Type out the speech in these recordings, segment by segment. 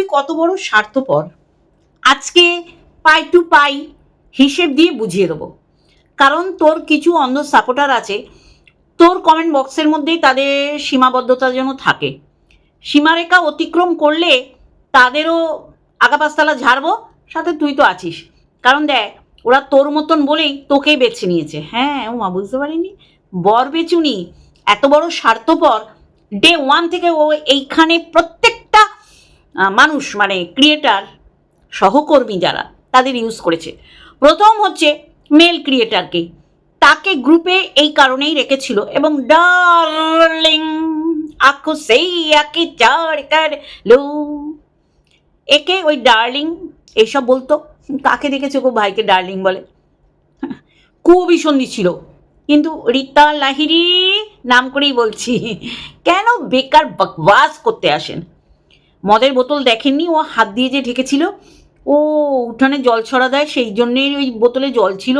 তুই কত বড় স্বার্থপর। আজকে পাই টু পাই হিসেব দিয়ে বুঝিয়ে দেবো। কারণ তোর কিছু অন্ধ সাপোর্টার আছে তোর কমেন্ট বক্সের মধ্যেই তাদের সীমাবদ্ধতা যেন থাকে। সীমারেখা অতিক্রম করলে তাদেরও আগাপাশতলা ঝাড়বো সাথে তুই তো আছিস। কারণ দেখ ওরা তোর মতন বলেই তোকেই বেছে নিয়েছে। হ্যাঁ ও মা বুঝতে পারিনি? বর বেচুনি এত বড় স্বার্থপর ডে ওয়ান থেকে ও এইখানে প্রত্যেকটা আহ, মানুষ মানে ক্রিয়েটার সহকর্মী যারা, তাদের ইউজ করেছে। প্রথম হচ্ছে মেল ক্রিয়েটারকে তাকে গ্রুপে এই কারণেই রেখেছিল এবং ডার্লিং আখো সেই আকে চার লো একে ওই ডার্লিং এইসব বলতো। কাকে দেখেছে গো ভাইকে ডার্লিং বলে। খুবই সন্ধি ছিল। কিন্তু রীতা লাহিরি নাম করেই বলছি, কেন বেকার বকবাস করতে আসেন? মদের বোতল দেখেননি, ও হাত দিয়ে যে ঢেকেছিল। ও উঠানে জল ছড়া দেয়, সেই জন্যেই ওই বোতলে জল ছিল।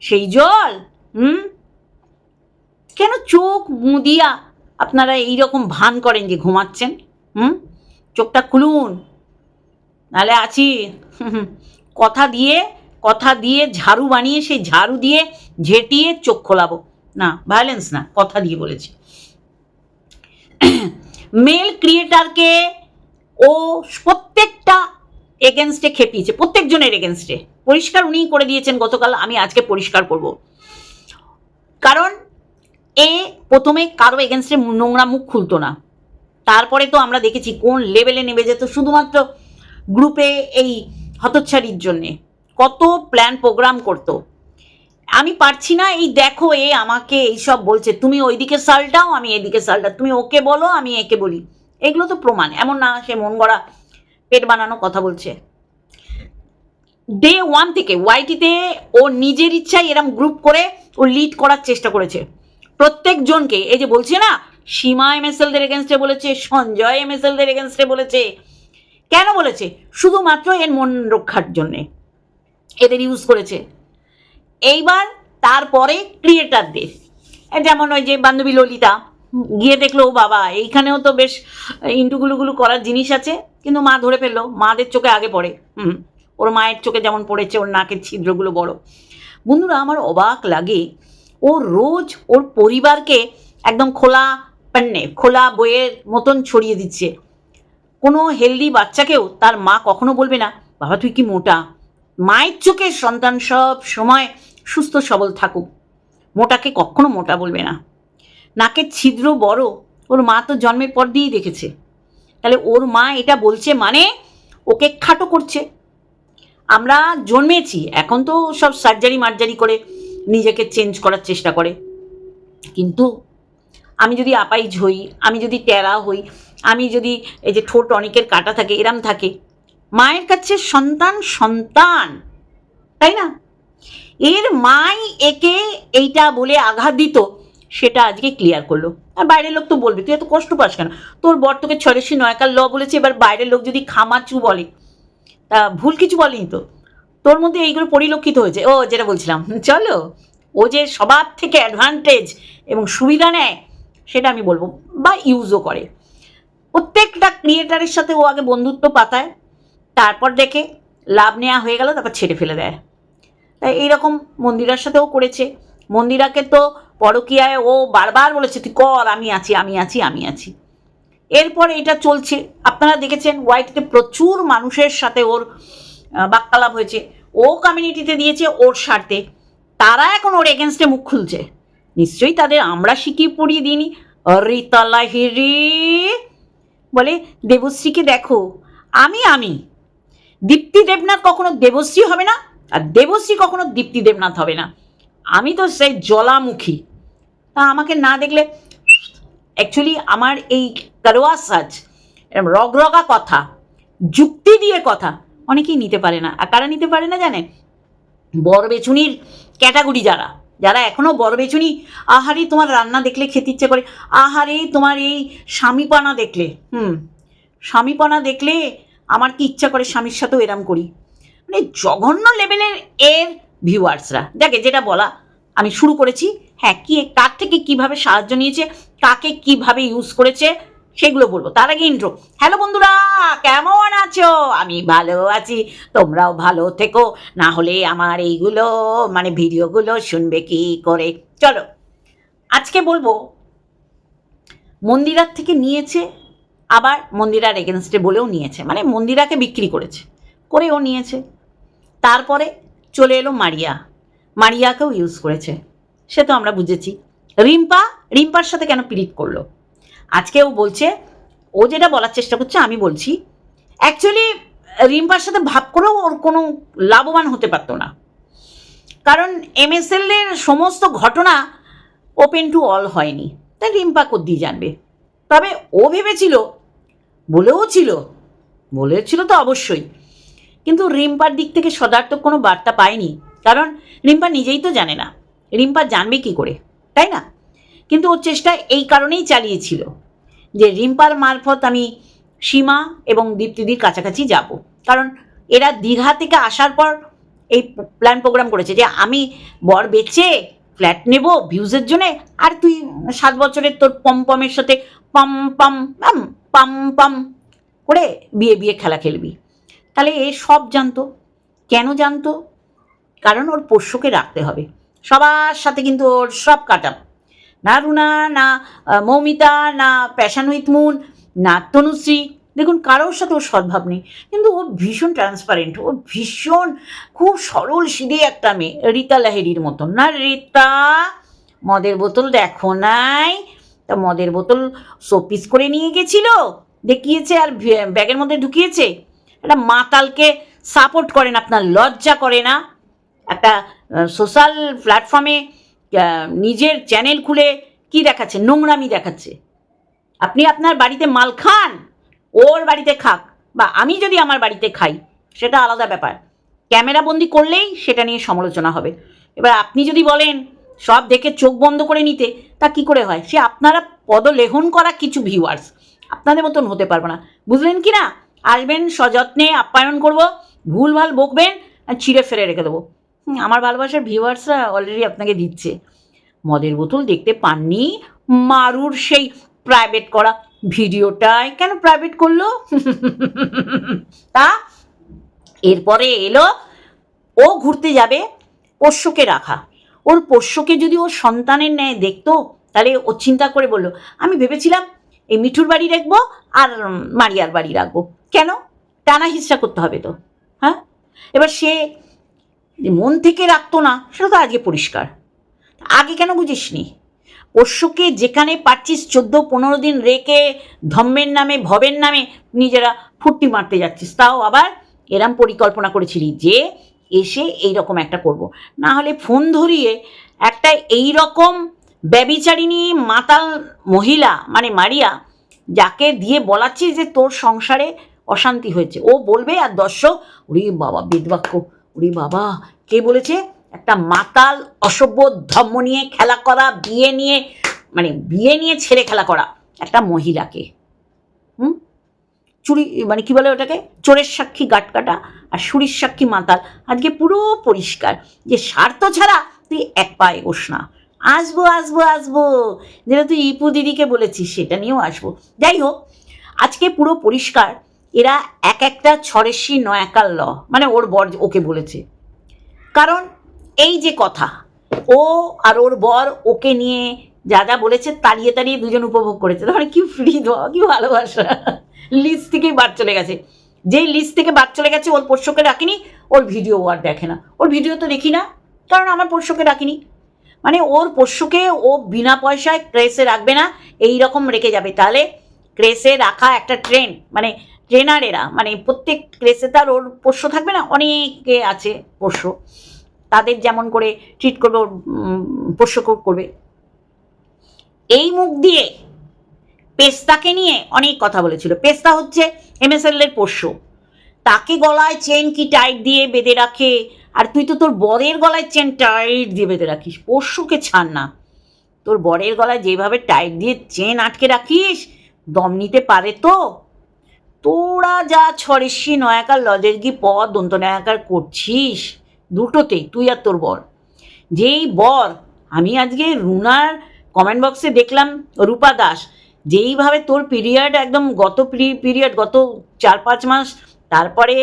সেই জল? হুম? কেন চোখ মুদিয়া আপনারা এই রকম ভান করেন যে ঘুমাচ্ছেন? হুম? চোখটা খুলুন। নালে আছি। কথা দিয়ে কথা দিয়ে ঝাড়ু বানিয়ে, সেই ঝাড়ু দিয়ে ঝেঁটিয়ে চোখ খোলাবো। না ভায়োলেন্স না, কথা দিয়ে বলেছি। মেল ক্রিয়েটারকে ও প্রত্যেকটা এগেনস্টে খেপিয়েছে, প্রত্যেকজনের এগেনস্টে পরিষ্কার উনিই করে দিয়েছেন গতকাল, আমি আজকে পরিষ্কার করব। কারণ এ প্রথমে কারও এগেনস্টে নোংরা মুখ খুলতো না। তারপরে তো আমরা দেখেছি কোন লেভেলে নেমে যেত, শুধুমাত্র গ্রুপে এই হতচ্ছাড়ির জন্যে। কত প্ল্যান প্রোগ্রাম করতো। আমি পারছি না, এই দেখো এ আমাকে এইসব বলছে, তুমি ওইদিকে সালটাও, আমি এদিকে সালটা, তুমি ওকে বলো, আমি একে বলি। এগুলো তো প্রমাণ। এমন না সে মন গড়া পেট বানানো কথা বলছে। ডে ওয়ান থেকে ওয়াইটিতে ও নিজের ইচ্ছায় এরম গ্রুপ করে ও লিড করার চেষ্টা করেছে। প্রত্যেকজনকে, এই যে বলছে না, সীমা এম এস এমএসএলদের এগেনস্টে বলেছে, সঞ্জয় এমএসএলদের এগেনস্টে বলেছে। কেন বলেছে? শুধুমাত্র এর মন রক্ষার জন্যে। এদের ইউজ করেছে। এইবার তারপরে ক্রিয়েটারদের যেমন ওই যে বান্ধবী ললিতা গিয়ে দেখল, ও বাবা, এইখানেও তো বেশ ইন্টুগুলুগুলো করার জিনিস আছে। কিন্তু মা ধরে ফেলল, মাদের চোখে আগে পড়ে। ওর মায়ের চোখে যেমন পড়েছে, ওর নাকের ছিদ্রগুলো বড়। বন্ধুরা, আমার অবাক লাগে, ও রোজ ওর পরিবারকে একদম খোলা পান্নে খোলা বইয়ের মতন ছড়িয়ে দিচ্ছে। কোনো হেলদি বাচ্চাকেও তার মা কখনো বলবে না, বাবা, তুই কি মোটা? মায়ের চোখে সন্তান সব সময় সুস্থ সবল থাকুক। মোটাকে কখনো মোটা বলবে না। নাকের ছিদ্র বড়, ওর মা তো জন্মের পর দিয়েই দেখেছে। তাহলে ওর মা এটা বলছে মানে ওকে খাটো করছে। আমরা জন্মেছি, এখন তো সব সার্জারি মার্জারি করে নিজেকে চেঞ্জ করার চেষ্টা করে। কিন্তু আমি যদি আপাইজ হই, আমি যদি টেরা হই, আমি যদি এই যে ঠোঁট অনেকের কাটা থাকে, এরম থাকে, মায়ের কাছে সন্তান সন্তান, তাই না? এর মাই একে এইটা বলে আঘাত দিত সেটা আজকে ক্লিয়ার করল। আর বাইরের লোক তো বলবে, তুই এত কষ্ট পাস কেন? তোর বর তোকে ছরেশি নয়কার ল বলেছে, এবার বাইরের লোক যদি খামাচু বলে, তা ভুল কিছু বলেনি তো? তোর মধ্যে এইগুলো পরিলক্ষিত হয়েছে। ও, যেটা বলছিলাম চলো। ও যে সবার থেকে অ্যাডভান্টেজ এবং সুবিধা নেয়, সেটা আমি বলব, বা ইউজও করে। প্রত্যেকটা ক্রিয়েটারের সাথে ও আগে বন্ধুত্ব পাতায়, তারপর দেখে লাভ নেওয়া হয়ে গেল, তারপর ছেড়ে ফেলে দেয়। তাই এইরকম মন্দিরার সাথেও করেছে। মন্দিরাকে তো পরকীয়ায় ও বারবার বলেছে, তুই কর, আমি আছি আমি আছি আমি আছি। এরপর এটা চলছে। আপনারা দেখেছেন হোয়াইটতে প্রচুর মানুষের সাথে ওর বাক্যালাপ হয়েছে। ও কমিউনিটিতে দিয়েছে ওর স্বার্থে। তারা এখন ওর এগেনস্টে মুখ খুলছে। নিশ্চয়ই তাদের আমরা শিখিয়ে পড়িয়ে দিইনি। রীতা লাহিরি বলে, দেবশ্রীকে দেখো, আমি আমি। দীপ্তি দেবনাথ কখনো দেবশ্রী হবে না, আর দেবশ্রী কখনো দীপ্তি দেবনাথ হবে না। আমি তো সেই জলামুখী আমাকে না দেখলে অ্যাকচুয়ালি আমার এই করোয়া সাজ, এরম রগরগা কথা, যুক্তি দিয়ে কথা অনেকেই নিতে পারে না। আর কারা নিতে পারে না জানে বড় বেচুনির ক্যাটাগরি যারা যারা এখনও বড় বেচুনি আহারে তোমার রান্না দেখলে খেতে ইচ্ছে করে, আহারে তোমার এই স্বামীপানা দেখলে, হুম, স্বামীপানা দেখলে আমার কি ইচ্ছা করে স্বামীর সাথেও এরম করি। মানে জঘন্য লেভেলের এর ভিউয়ার্সরা দেখে যেটা বলা, আমি শুরু করেছি হ্যাঁ কি, কার থেকে কীভাবে সাহায্য নিয়েছে, কাকে কীভাবে ইউজ করেছে, সেগুলো বলব। তার আগে ইন্ট্রো হ্যালো বন্ধুরা, কেমন আছো? আমি ভালো আছি। তোমরাও ভালো থেকো। না হলে আমার এইগুলো মানে ভিডিওগুলো শুনবে কি করে? চলো, আজকে বলব, মন্দিরার থেকে নিয়েছে, আবার মন্দিরার এগেনস্টে বলেও নিয়েছে। মানে মন্দিরাকে বিক্রি করেছে, করেও নিয়েছে। তারপরে চলে এলো মারিয়া। মারিয়াকেও ইউজ করেছে। সে তো আমরা বুঝেছি। রিম্পা, রিম্পার সাথে কেন পিরিত করল? আজকে ও বলছে, ও যেটা বলার চেষ্টা করছে, আমি বলছি অ্যাকচুয়ালি রিম্পার সাথে ভাব করেও ওর কোনো লাভবান হতে পারতো না। কারণ এম এমএসএল এর সমস্ত ঘটনা ওপেন টু অল হয়নি। তাই রিম্পা দিয়ে জানবে। তবে ও ভেবেছিল, বলেও ছিল বলেছিল তো অবশ্যই, কিন্তু রিম্পার দিক থেকে সদার্থক কোনো বার্তা পায়নি। কারণ রিম্পা নিজেই তো জানে না। রিম্পা জানবে কি করে, তাই না? কিন্তু ওর চেষ্টা এই কারণেই চালিয়েছিল যে রিম্পার মারফত আমি সীমা এবং দীপ্তিদির কাছাকাছি যাব। কারণ এরা দীঘা থেকে আসার পর এই প্ল্যান প্রোগ্রাম করেছে যে আমি বর বেচে ফ্ল্যাট নেব ভিউজের জন্যে, আর তুই সাত বছরের তোর পমপমের সাথে পাম পাম পাম পাম পাম করে বিয়ে বিয়ে খেলা খেলবি। তাহলে এ সব জানতো। কেন জানতো? কারণ ওর পোষ্যকে রাখতে হবে। সবার সাথে কিন্তু ওর সব কাটাম না রুনা, না মৌমিতা, না প্যাশন উইথ মুন, না তনুশ্রী। দেখুন, কারোর সাথে ওর সদ্ভাব নেই। কিন্তু ও ভীষণ ট্রান্সপারেন্ট ও ভীষণ খুব সরল, সিধে একটা মেয়ে, রীতা লাহেরির মতন। না রীতা, মদের বোতল দেখো নাই। তা মদের বোতল শোপিস করে নিয়ে গেছিল, দেখিয়েছে আর ব্যাগের মধ্যে ঢুকিয়েছে। একটা মাতালকে সাপোর্ট করেন, আপনার লজ্জা করে না। একটা সোশ্যাল প্ল্যাটফর্মে নিজের চ্যানেল খুলে কি দেখাচ্ছে? নোংরামি দেখাচ্ছে। আপনি আপনার বাড়িতে মাল খান, ওর বাড়িতে খাক, বা আমি যদি আমার বাড়িতে খাই, সেটা আলাদা ব্যাপার। ক্যামেরা বন্দি করলেই সেটা নিয়ে সমালোচনা হবে। এবার আপনি যদি বলেন, সব দেখে চোখ বন্ধ করে নিতে, তা কি করে হয়? সে আপনারা পদলেহন করা কিছু ভিউয়ার্স আপনাদের মতন হতে পারব না। বুঝলেন কি না? আসবেন, সযত্নে আপ্যায়ন করব, ভুলভাল বকবেন, আর ছিঁড়ে ফেলে রেখে দেবো। আমার ভালোবাসার ভিউয়ার্সরা অলরেডি আপনাকে দিচ্ছে। মদের বোতল দেখতে পাননি? মারুর সেই প্রাইভেট করা ভিডিওটাই কেন প্রাইভেট করল? তা? এরপরে এলো, ও ঘুরতে যাবে পোষ্যকে রাখা। ওর পোষ্যকে যদি ওর সন্তানের ন্যায় দেখতো, তাহলে ও চিন্তা করে বলল, আমি ভেবেছিলাম এই মিঠুর বাড়ি রাখব আর মারিয়ার বাড়ি রাখব। কেন? টানা হিসা করতে হবে তো হ্যাঁ? এবার সে যে মন থেকে রাখতো না, সেটা তো আজকে পরিষ্কার। আগে কেন বুঝিসনি? পোষ্যকে যেখানে পাচ্ছিস চোদ্দ পনেরো দিন রেখে ধম্মের নামে, ভবের নামে নিজেরা ফুর্তি মারতে যাচ্ছিস, তাও আবার এরম পরিকল্পনা করেছিলি যে এসে এই রকম একটা করব। না হলে ফোন ধরিয়ে একটা এই রকম ব্যবিচারিণী মাতাল মহিলা মানে মারিয়া, যাকে দিয়ে বলাচ্ছিস যে তোর সংসারে অশান্তি হয়েছে। ও বলবে আর দর্শক উরি বাবা, বেদবাক্য। উরি বাবা, কে বলেছে? একটা মাতাল অসভ্য ধর্ম নিয়ে খেলা করা, বিয়ে নিয়ে মানে বিয়ে নিয়ে ছেড়ে খেলা করা একটা মহিলাকে। হুম? চুরি মানে কি বলে ওটাকে? চোরের সাক্ষী গাট কাটা আর সুরির সাক্ষী মাতাল। আজকে পুরো পরিষ্কার যে স্বার্থ ছাড়া তুই এক পা এগোস না। আসব আসব আসব। যেটা তুই ইপু দিদিকে বলেছিস, সেটা নিয়েও আসব। যাই হোক, আজকে পুরো পরিষ্কার এরা এক একটা ছরেশি নয়াকাল ল। মানে ওর বর ওকে বলেছে। কারণ এই যে কথা, ও আর ওর বর ওকে নিয়ে যা যা বলেছে তাড়িয়ে তাড়িয়ে দুজন উপভোগ করেছে। তাহলে কি ফ্রি দেওয়া কি ভালোবাসা? লিস্ট থেকেই বাদ চলে গেছে। যেই লিস্ট থেকে বাদ চলে গেছে, ওর পোষ্যকে রাখিনি ওর ভিডিও আর দেখে না। ওর ভিডিও তো দেখি না, কারণ আমার পোষ্যকে রাখিনি মানে ওর পোষ্যকে ও বিনা পয়সায় ক্রেসে রাখবে না এই রকম রেখে যাবে। তাহলে ক্রেসে রাখা একটা ট্রেন মানে ট্রেনারেরা মানে প্রত্যেক ক্রেসে তার ওর পোষ্য থাকবে না, অনেকে আছে পোষ্য, তাদের যেমন করে ট্রিট করবে, ওর পোষ্য করবে। এই মুখ দিয়ে পেস্তাকে নিয়ে অনেক কথা বলেছিল। পেস্তা হচ্ছে এমএসএল এর পোষ্য। তাকে গলায় চেন কি টাইট দিয়ে বেঁধে রাখে? আর তুই তো তোর বরের গলায় চেন টাইট দিয়ে বেঁধে রাখিস, পোষ্যকে ছাড় না। তোর বরের গলায় যেভাবে টাইট দিয়ে চেন আটকে রাখিস দম নিতে পারে তো? তোরা যা ছড়েসি নয়াকার লজেরগি পদ দন্ত নয়াকার করছিস? দুটোতেই, তুই আর তোর বর। যেই বর, আমি আজকে রুনার কমেন্ট বক্সে দেখলাম, রূপা দাস। যেইভাবে তোর পিরিয়ড একদম গত পিরিয়ড গত চার পাঁচ মাস, তারপরে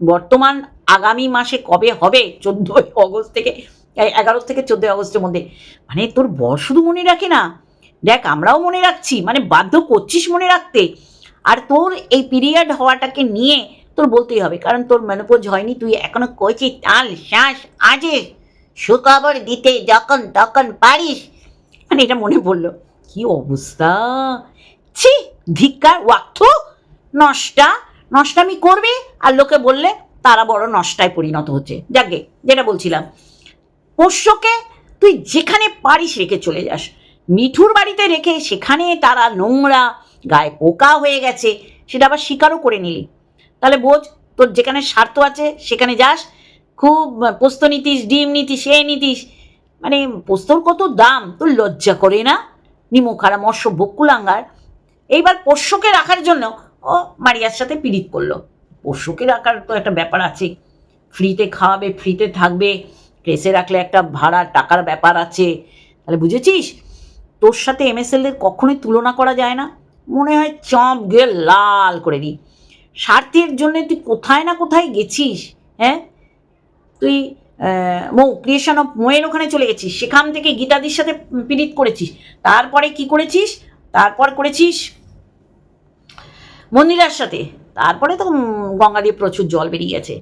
বর্তমান আগামী মাসে কবে হবে? চোদ্দোই অগস্ট থেকে, এগারো থেকে চোদ্দোই আগস্টের মধ্যে। মানে তোর বর শুধু মনে রাখে না দেখ, আমরাও মনে রাখছি মানে বাধ্য করছিস মনে রাখতে। আর তোর এই পিরিয়ড হওয়াটাকে নিয়ে তোর বলতেই হবে, কারণ তোর মেনোপোজ হয়নি, তুই এখনও কইছি, তাল, শ্বাস আজে সুখবর দিতে যখন তখন পারিস। মানে এটা মনে পড়ল, কি অবস্থা? ছি, ধিক্কার ওয়াক্থ নষ্টা, নষ্টামি করবে, আর লোকে বললে তারা বড় নষ্টায় পরিণত হচ্ছে। যাকে যেটা বলছিলাম। পোষ্যকে তুই যেখানে পারিস রেখে চলে যাস। মিঠুর বাড়িতে রেখে সেখানে তারা নোংরা গায়ে পোকা হয়ে গেছে, সেটা আবার স্বীকারও করে নিলি। তাহলে বোঝ, তোর যেখানে স্বার্থ আছে সেখানে যাস। খুব পোস্ত নিতিস, ডিম নিতিস এ নিতিস। মানে পোস্তর কত দাম, তোর লজ্জা করে না? নিমুখারা মৎস্য বকুলাঙ্গার এইবার পোষ্যকে রাখার জন্য ও মারিয়ার সাথে পীড়িত করল। পোষ্যকে রাখার তো একটা ব্যাপার আছে। ফ্রিতে খাওয়াবে, ফ্রিতে থাকবে ক্রেসে রাখলে একটা ভাড়া টাকার ব্যাপার আছে। তাহলে বুঝেছিস? তোর সাথে এমএসএল এর কখনোই তুলনা করা যায় না। মনে হয় চপ গিয়ে লাল করে দিই। স্বার্থের জন্য তুই কোথায় না কোথায় গেছিস হ্যাঁ? তুই মৌ ক্রিয়েশন অফ মোয়ের ওখানে চলে গেছিস। সেখান থেকে গীতাদির সাথে পীড়িত করেছিস। তারপরে কি করেছিস? তারপর করেছিস মন্দিরার সাথে। তারপরে তো গঙ্গা দিয়ে প্রচুর জল বেরিয়ে গেছে।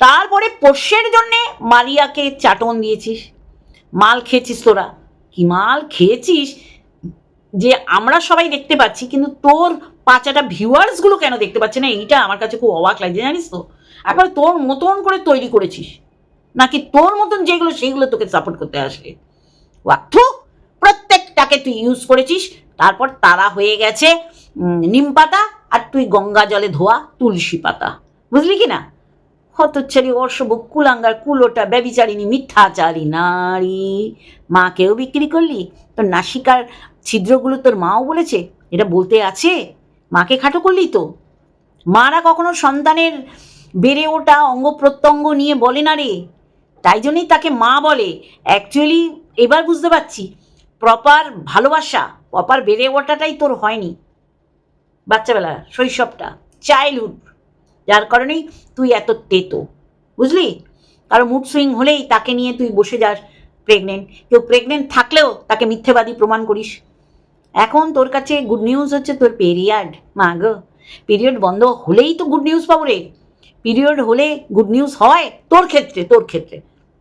তারপরে পোষ্যের জন্যে মারিয়াকে চাটন দিয়েছিস। মাল খেয়েছিস তোরা। কি মাল খেয়েছিস? যে আমরা সবাই দেখতে পাচ্ছি, কিন্তু তোর পাঁচাটা ভিউয়ার্সগুলো কেন দেখতে পাচ্ছে না? এইটা আমার কাছে খুব অবাক লাগছে, জানিস তো? একবার তোর মতন করে তৈরি করেছিস। নাকি তোর মতন যেগুলো, সেগুলো তোকে সাপোর্ট করতে আসবে ওয়াক্থ প্রত্যেকটাকে তুই ইউজ করেছিস। তারপর তারা হয়ে গেছে নিম পাতা আর তুই গঙ্গা জলে ধোয়া তুলসী পাতা। বুঝলি কি না? হতচ্ছারি অর্শব কুলাঙ্গার, কুলোটা ব্যবিচারিণী মিথ্যাচারী নারী। মাকেও বিক্রি করলি? তোর নাসিকার ছিদ্রগুলো তোর মাও বলেছে? এটা বলতে আছে? মাকে খাটো করলি তো? মারা কখনো সন্তানের বেড়ে ওঠা অঙ্গ প্রত্যঙ্গ নিয়ে বলে না রে। তাই জন্যই তাকে মা বলে। অ্যাকচুয়ালি এবার বুঝতে পারছি। প্রপার ভালোবাসা, প্রপার বেড়ে ওঠাটাই তোর হয়নি। বাচ্চাবেলা শৈশবটা চাইল্ডহুড যার কারণেই তুই এত তেতো, বুঝলি? কারও মুড সুইং হলেই তাকে নিয়ে তুই বসে যাস প্রেগনেন্ট কেউ প্রেগনেন্ট থাকলেও তাকে মিথ্যেবাদী প্রমাণ করিস। এখন তোর কাছে গুড নিউজ হচ্ছে তোর পেরিয়াড মা গো। পিরিয়ড বন্ধ হলেই তো গুড নিউজ পাবো রে। পিরিয়ড হলে গুড নিউজ হয় তোর ক্ষেত্রে তোর ক্ষেত্রে।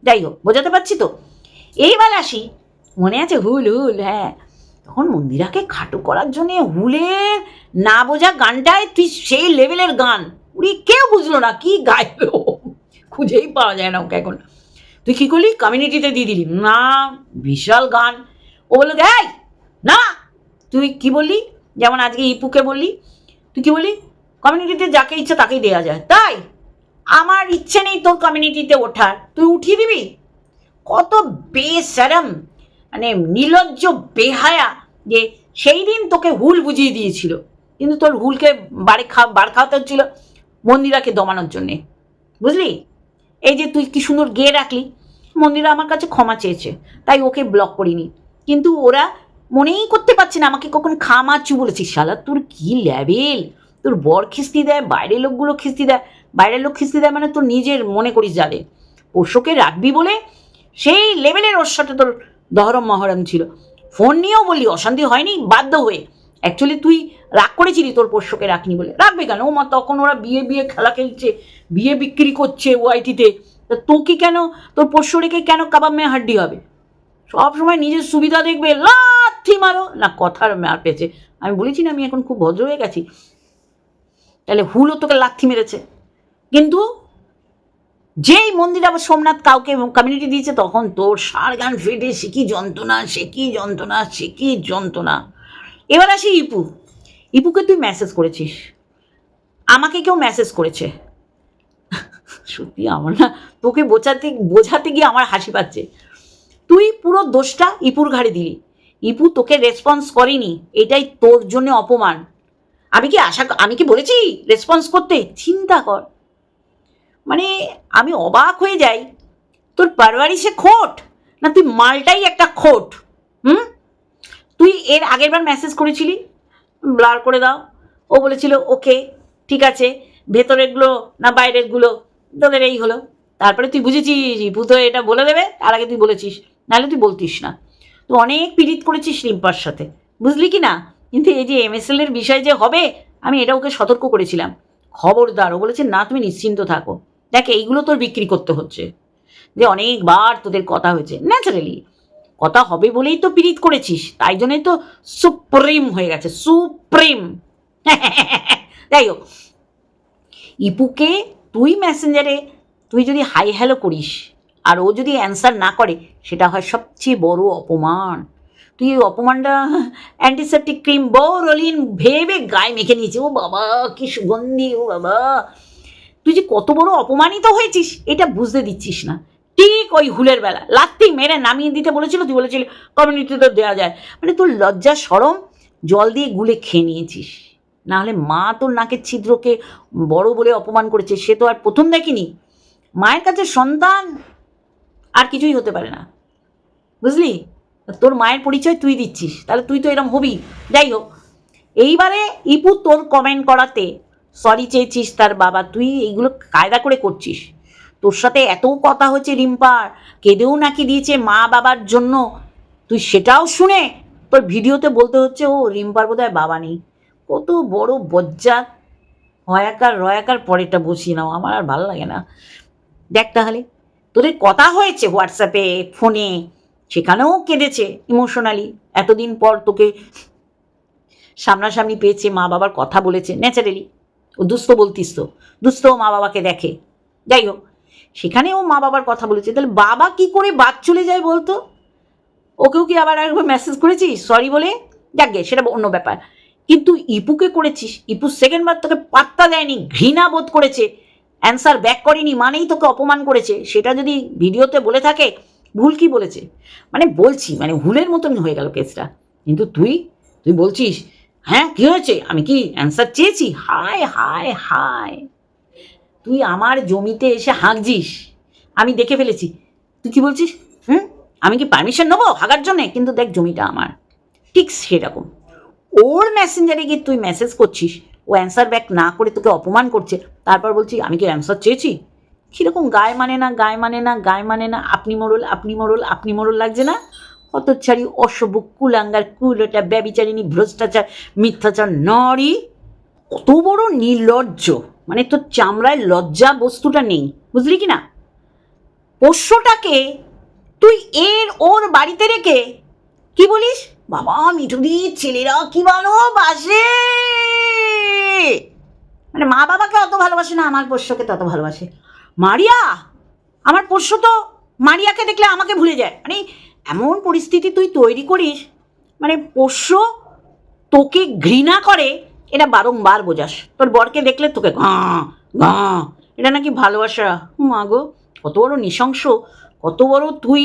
যাই হোক, বোঝাতে পারছি তো? এইবার আসি। মনে আছে হুল হুল হ্যাঁ। তখন মন্দিরাকে খাটো করার জন্যে হুলের না বোঝা গানটায় তুই সেই লেভেলের গান। উনি কেউ বুঝলো না কি গাইলো খুঁজেই পাওয়া যায় না ওকে এখন। তুই কী করলি? কমিউনিটিতে দিয়ে দিলি। না, বিশাল গান। ও বলল, এই, না, তুই কি বললি? যেমন আজকে ইপুকে বললি, তুই কি বললি? কমিউনিটিতে যাকে ইচ্ছা তাকেই দেওয়া যায়। তাই, আমার ইচ্ছে নেই তোর কমিউনিটিতে ওঠার। তুই উঠিয়ে দিবি? কত বেসারম মানে নির্লজ্জ বেহায়া যে সেই দিন তোকে হুল বুঝিয়ে দিয়েছিল। কিন্তু তোর হুলকে বাড়ি খা, বার খাওয়াতে হচ্ছিল। মন্দিরাকে দমানোর জন্যে। বুঝলি? এই যে তুই কি সুন্দর গেয়ে রাখলি, মন্দিরা আমার কাছে ক্ষমা চেয়েছে, তাই ওকে ব্লক করিনি। কিন্তু ওরা মনেই করতে পারছে না, আমাকে কখন খামাচ্ছু বলেছিস শালা, তোর কি লেভেল তোর বর খিস্তি দেয়, বাইরের লোকগুলো খিস্তি দেয়, বাইরের লোক খিস্তি দেয় মানে তোর নিজের মনে করিস যাদের পোষ্যকে রাখবি বলে সেই লেভেলের ওর সাথে তোর দহরম মহরম ছিল। ফোন নিয়েও বললি, অশান্তি হয়নি, বাধ্য হয়ে। অ্যাকচুয়ালি তুই রাগ করেছিলি তোর পোষ্যকে রাখনি বলে। রাখবে কেন? ও মা, তখন ওরা বিয়ে বিয়ে, খেলা খেলছে, বিয়ে বিক্রি করছে ওআইটিতে তা তোকে কেন? তোর পোষ্য রেখে কেন কাবাব মেয়ে হাড্ডি হবে? সব সময় নিজের সুবিধা দেখবে, লাথি মারো। না, কথার মার পেয়েছে। আমি বলেছি না, আমি এখন খুব ভদ্র হয়ে গেছি। তাহলে হুলও তোকে লাথি মেরেছে। কিন্তু যেই মন্দির আবার সোমনাথ কাউকে কমিউনিটি দিয়েছে, তখন তোর সার গান ফেটে, সে কি যন্ত্রণা, সে কি যন্ত্রণা, সে কি যন্ত্রণা। এবার আসি ইপু। ইপুকে তুই মেসেজ করেছিস। আমাকে কেউ মেসেজ করেছে। সত্যি আমার না তোকে বোঝাতে বোঝাতে গিয়ে আমার হাসি পাচ্ছে। তুই পুরো দোষটা ইপুর ঘাড়ে দিলি। ইপু তোকে রেসপন্স করেনি। এটাই তোর জন্য অপমান। আমি কি আশা, আমি কি বলেছি রেসপন্স করতে? চিন্তা কর। মানে আমি অবাক হয়ে যাই। তোর পারওয়ারিসে খোট? না তুই মালটাই একটা খোট? হুম? তুই এর আগের বার মেসেজ করেছিলি? ব্লার করে দাও। ও বলেছিল ওকে ঠিক আছে। ভেতরেরগুলো না বাইরেরগুলো তোদের এই হলো। তারপরে তুই বুঝেছিস রিপু তো এটা বলে দেবে, তার আগে তুই বলেছিস। নাহলে তুই বলতিস না। তুই অনেক পীড়িত করেছিস রিম্পার সাথে। বুঝলি কি না? কিন্তু এই যে এমএসএল এর বিষয় যে হবে, আমি এটা ওকে সতর্ক করেছিলাম। খবরদার, ও বলেছে, না, তুমি নিশ্চিন্ত থাকো। দেখ, এইগুলো তোর বিক্রি করতে হচ্ছে। যে অনেকবার তোদের কথা হয়েছে। ন্যাচারালি কথা হবে বলেই তো পীড়িত করেছিস। তাই জন্যই তো সুপ্রিম হয়ে গেছে, সুপ্রিম। যাই হোক। ইপুকে তুই মেসেঞ্জারে, তুই যদি হাই হ্যালো করিস, আর ও যদি অ্যান্সার না করে, সেটা হয় সবচেয়ে বড় অপমান। তুই এই অপমানটা অ্যান্টিসেপটিক ক্রিম বোরলিন ভেবে গায়ে মেখে নিয়েছে ও বাবা, কি সুগন্ধি, ও বাবা। তুই যে কত বড় অপমানিত হয়েছিস, এটা বুঝতে দিচ্ছিস না। ঠিক ওই হুলের বেলা। লাত্তি মেরে নামিয়ে দিতে বলেছিল, তুই বলেছিলি, কমিউনিটিতে দেওয়া যায়। মানে তোর লজ্জা, সরম, জল দিয়ে গুলে খেয়ে নিয়েছিস। নাহলে মা তোর নাকের ছিদ্রকে বড় বলে অপমান করেছে, সে তো আর প্রথম দেখিনি। মায়ের কাছে সন্তান আর কিছুই হতে পারে না। বুঝলি? তোর মায়ের পরিচয় তুই দিচ্ছিস, তাহলে তুই তো এরম হবি। যাই হোক, এইবারে ইপু তোর কমেন্ট করাতে সরি চেয়েছিস তার বাবা, তুই এইগুলো কায়দা করে করছিস। তোর সাথে এত কথা হচ্ছে রিম্পার, কেঁদেও নাকি দিয়েছে মা বাবার জন্য। তুই সেটাও শুনে তোর ভিডিওতে বলতে হচ্ছে, ও, রিম্পার বোধহয় বাবা নেই। কত বড় বজ্জাত, হয়াকার, রয়াকার পরেরটা বসিয়ে নাও, আমার আর ভালো লাগে না। দেখ তাহলে, তোদের কথা হয়েছে হোয়াটসঅ্যাপে, ফোনে, সেখানেও কেঁদেছে ইমোশনালি। এতদিন পর তোকে সামনাসামনি পেয়েছে, মা বাবার কথা বলেছে, ন্যাচারালি। ও দুস্থ বলতিস তো, দুস্থ মা বাবাকে দেখে। যাই হোক সেখানে ও মা বাবার কথা বলেছে। তাহলে বাবা কি করে বাদ চলে যায় বলতো? ওকেও কি আবার একবার মেসেজ করেছিস? সরি বলে? যাক গে, সেটা অন্য ব্যাপার। কিন্তু ইপুকে করেছিস, ইপু সেকেন্ড বার তোকে পাত্তা দেয়নি, ঘৃণা বোধ করেছে। অ্যান্সার ব্যাক করেনি মানেই তোকে অপমান করেছে। সেটা যদি ভিডিওতে বলে থাকে, ভুল কি বলেছে? মানে বলছি মানে ভুলের মতন হয়ে গেল কেসটা কিন্তু তুই তুই বলছিস হ্যাঁ কি হয়েছে? আমি কি অ্যান্সার চেয়েছি? হায় হায় হায়। তুই আমার জমিতে এসে হাঁকছিস। আমি দেখে ফেলেছি। তুই কি বলছিস? হুম? আমি কি পারমিশন নেব হাঁকার জন্যে? কিন্তু দেখ জমিটা আমার। ঠিক সেরকম। ওর মেসেঞ্জারে গিয়ে তুই মেসেজ করছিস। ও অ্যান্সার ব্যাক না করে তোকে অপমান করছে। তারপর বলছি, আমি কি অ্যান্সার চেয়েছি? কীরকম গায়ে মানে না, গায়ে মানে না, গায়ে মানে না, আপনি মোড়ল আপনি মোড়ল আপনি মোড়ল লাগছে না? অতচ্ছাড়ি অসভ্য কুলাঙ্গার, কুলোটা, ব্যবিচারিণী, ভ্রষ্টাচার, মিথ্যাচার, নরি, কত বড় নির্লজ্জ। মানে তোর চামড়ায় লজ্জা বস্তুটা নেই, বুঝলি কি না? পোষ্যটাকে তুই এর ওর বাড়িতে রেখে কি বলিস? বাবা, মিঠুদি, ছেলেরা কি ভালোবাসে মানে মা বাবাকে অত ভালোবাসে না, আমার পোষ্যকে তত ভালোবাসে। মারিয়া, আমার পোষ্য তো মারিয়াকে দেখলে আমাকে ভুলে যায়। মানে এমন পরিস্থিতি তুই তৈরি করিস মানে পোষ্য তোকে ঘৃণা করে এটা বারংবার বোঝাস। তোর বরকে দেখলে তোকে ঘাঁ ঘাঁ, এটা নাকি ভালোবাসা? মা গো, কত বড় নৃশংস, কত বড় তুই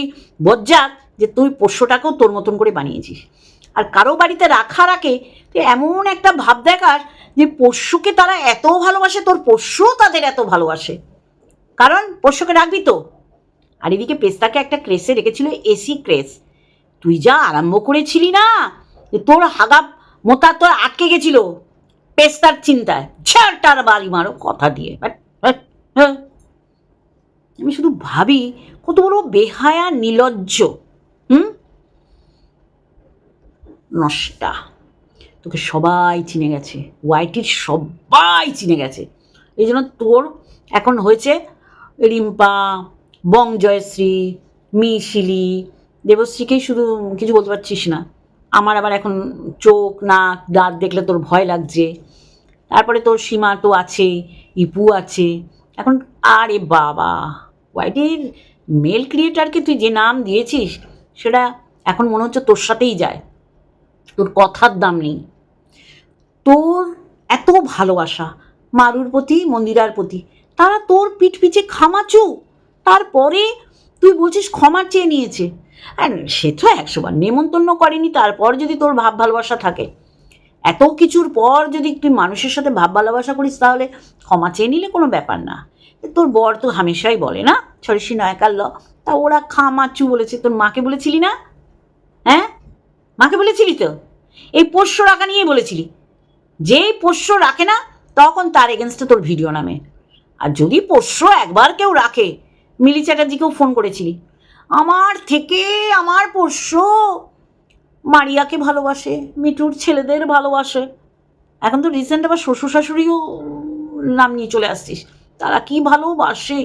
বজ্জাত যে তুই পোষ্যটাকেও তোর মতন করে বানিয়েছিস। আর কারও বাড়িতে রাখার আগে তুই এমন একটা ভাব দেখাস যে পোষ্যকে তারা এত ভালোবাসে, তোর পোষ্যও তাদের এত ভালোবাসে। কারণ পোষ্যকে রাখবি তো। আর এদিকে পেস্তাকে একটা ক্রেসে রেখেছিল এসি ক্রেস। তুই যা আরম্ভ করেছিলি না তোর হাগা মোতা তোর আটকে গেছিল। পেস্তার চিন্তায় ঝাড়টার বাড়ি মারো, কথা দিয়ে। হ্যাঁ। আমি শুধু ভাবি, কত বড় বেহায়া, নিলজ্জ, হুম? নষ্টা। তোকে সবাই চিনে গেছে, ওয়াইটির সবাই চিনে গেছে। এই জন্য তোর এখন হয়েছে রিম্পা, বং জয়শ্রী, মিশিলি, দেবশ্রীকেই শুধু কিছু বলতে পারছিস না। আমার আবার এখন চোখ, নাক, দাঁত দেখলে তোর ভয় লাগছে। তারপরে তোর সীমা তো আছে, ইপু আছে। এখন আরে বাবা, ওয়াইটির মেল ক্রিয়েটারকে তুই যে নাম দিয়েছিস, সেটা এখন মনে হচ্ছে তোর সাথেই যায়। তোর কথার দাম নেই। তোর এত ভালোবাসা, মারুর প্রতি, মন্দিরার প্রতি, তারা তোর পিঠ পিছে খামাচু। তারপরে তুই বলছিস ক্ষমা চেয়ে নিয়েছে। আর সে তো একশোবার নেমন্তন্ন করেনি, তারপর যদি তোর ভাব ভালোবাসা থাকে। এত কিছুর পর যদি তুই মানুষের সাথে ভাব ভালোবাসা করিস তাহলে ক্ষমা চেয়ে নিলে কোনো ব্যাপার না। তোর বর তো হামেশাই বলে না ছড়িসি নয়কার ল। তা ওরা খামাচু বলেছে, তোর মাকে বলেছিলি না? হ্যাঁ? মাকে বলেছিলি তো? এই পোষ্য রাখা নিয়েই বলেছিলি। যেই পোষ্য রাখে না, তখন তার এগেনস্টে তোর ভিডিও নামে। আর যদি পোষ্য একবার কেউ রাখে মিলি চ্যাটার্জিকেও ফোন করেছিলি। আমার থেকে আমার পোষ্য মারিয়াকে ভালোবাসে, মিঠুর ছেলেদের ভালোবাসে। এখন তো রিসেন্ট আবার শ্বশুর শাশুড়িও নাম নিয়ে চলে আসছিস। তারা কি ভালোবাসে?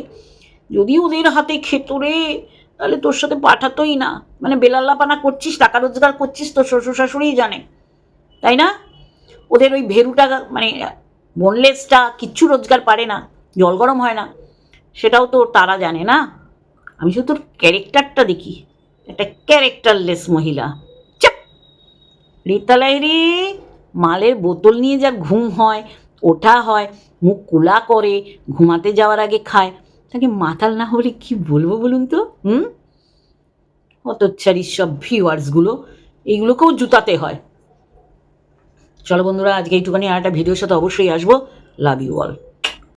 যদি ওদের হাতে খেত রে তাহলে তোর সাথে পাঠাতোই না। মানে বেলাল্লাপানা করছিস, টাকা রোজগার করছিস, তোর শ্বশুর শাশুড়িই জানে। তাই না? ওদের ওই ভেরুটা মানে বোনলেসটা কিচ্ছু রোজগার পারে না, জল গরম হয় না। সেটাও তো তারা জানে না। আমি শুধু তোর ক্যারেক্টারটা দেখি। একটা ক্যারেক্টারলেস মহিলা। চাপ রিতালাই রে, মালের বোতল নিয়ে যার ঘুম হয়, ওঠা হয়, মুখ কুলা করে, ঘুমাতে যাওয়ার আগে খায়। তাকে মাতাল না হলে কি বলব বলুন তো, হুম? হতচ্ছারির সব ভিউয়ার্সগুলো এইগুলোকেও জুতাতে হয়। চলো বন্ধুরা, আজকে এইটুখানি আর একটা ভিডিওর সাথে অবশ্যই আসব। Love you all.